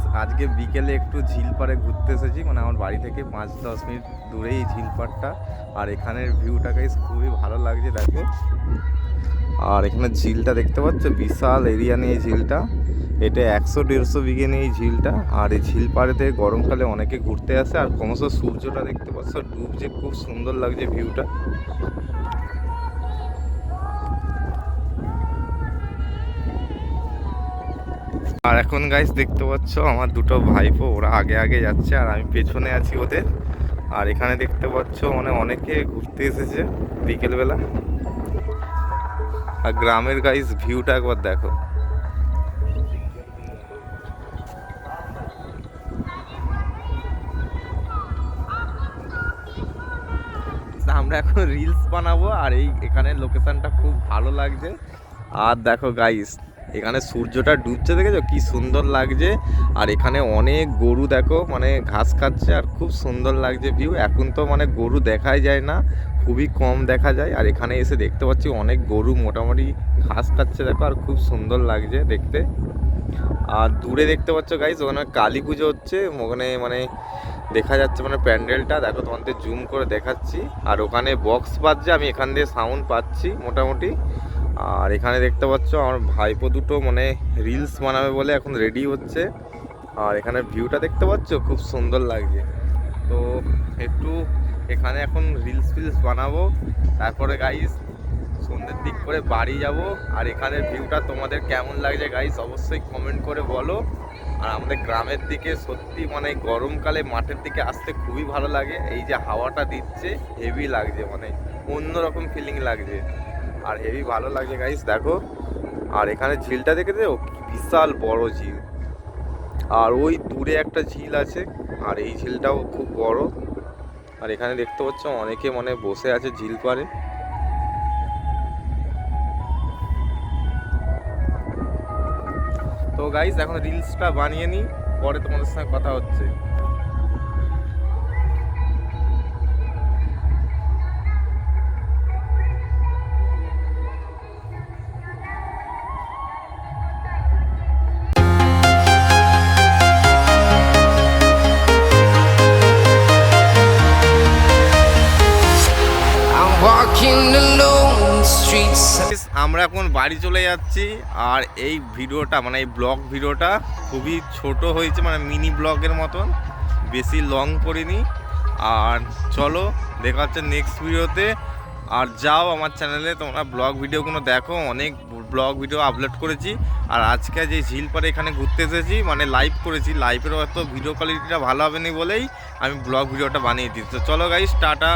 Guys আজকে বিকেলে একটু ঝিল পাড়ে ঘুরতে এসেছি। মানে আমার বাড়ি থেকে পাঁচ দশ মিনিট দূরেই এই ঝিল পাড়টা। আর এখানের ভিউটা গাইস খুবই ভালো লাগছে, দেখো। আর এখানে ঝিলটা দেখতে পাচ্ছ, বিশাল এরিয়া নিয়ে ঝিলটা। এটা একশো দেড়শো বিঘে নিয়ে এই ঝিলটা। আর এই ঝিল পাড়েতে গরমকালে অনেকে ঘুরতে আসে। আর ক্রমশ সূর্যটা দেখতে পাচ্ছ, ডুবছে, খুব সুন্দর লাগছে ভিউটা আর এখন গাইস দেখতে পাচ্ছ আমার দুটো ভাইপো, ওরা আগে আগে যাচ্ছে আর আমি পেছনে আছি ওদের। আর এখানে দেখতে পাচ্ছ মানে অনেকে ঘুরতে এসেছে বিকেলবেলা। আর গ্রামের গাইস ভিউটা একবার দেখো। আমরা এখন রিলস বানাবো আর এই এখানে লোকেশনটা খুব ভালো লাগছে। আর দেখো গাইস এখানে সূর্যটা ডুবছে দেখেছ? কি সুন্দর লাগছে। আর এখানে অনেক গরু দেখো মানে ঘাস খাচ্ছে আর খুব সুন্দর লাগছে ভিউ এখন তো মানে গরু দেখাই যায় না, খুবই কম দেখা যায়। আর এখানে এসে দেখতে পাচ্ছি অনেক গরু মোটামুটি ঘাস খাচ্ছে দেখো, আর খুব সুন্দর লাগছে দেখতে। আর দূরে দেখতে পাচ্ছ গাইস ওখানে কালী পুজো হচ্ছে, ওখানে মানে দেখা যাচ্ছে মানে প্যান্ডেলটা। দেখো তোমাদের জুম করে দেখাচ্ছি। আর ওখানে বক্স বাজছে, আমি এখান দিয়ে সাউন্ড পাচ্ছি মোটামুটি। আর এখানে দেখতে পাচ্ছ আমার ভাইপো দুটো মানে রিলস বানাবে বলে এখন রেডি হচ্ছে। আর এখানে ভিউটা দেখতে পাচ্ছ? খুব সুন্দর লাগছে। তো একটু এখানে এখন রিলস ফিলস বানাবো। তারপরে গাইস সন্ধ্যের দিক করে বাড়ি যাব। আর এখানের ভিউটা তোমাদের কেমন লাগছে গাইস অবশ্যই কমেন্ট করে বলো। আর আমাদের গ্রামের দিকে সত্যি মানে গরমকালে মাঠের দিকে আসতে খুবই ভালো লাগে। এই যে হাওয়াটা দিচ্ছে হেভি লাগছে মানে অন্যরকম ফিলিং লাগছে। আর হেভি ভালো লাগছে গাইস দেখো। আর এখানে ঝিলটা দেখেছ কি বিশাল বড় ঝিল। আর ওই দূরে একটা ঝিল আছে, আর এই ঝিলটাও খুব বড়। আর এখানে দেখতে পাচ্ছ, অনেকে মানে বসে আছে ঝিল পারে তো গাইস এখন রিলসটা বানিয়ে নিই, পরে তোমাদের সঙ্গে কথা হচ্ছে। আমরা এখন বাড়ি চলে যাচ্ছি আর এই ভিডিওটা মানে এই ব্লগ ভিডিওটা খুবই ছোট হয়েছে মানে মিনি ব্লগের মতন, বেশি লং করিনি। আর চলো, দেখা হচ্ছে নেক্সট ভিডিওতে। আর যাও আমার চ্যানেলে তোমরা ব্লগ ভিডিওগুলো দেখো, অনেক ব্লগ ভিডিও আপলোড করেছি। আর আজকে যে ঝিল পারে এখানে ঘুরতে এসেছি মানে লাইভ করেছি লাইভের হয়তো ভিডিও কোয়ালিটিটা ভালো হবে না বলেই আমি ব্লগ ভিডিওটা বানিয়ে দিই তো চলো গাইস টাটা।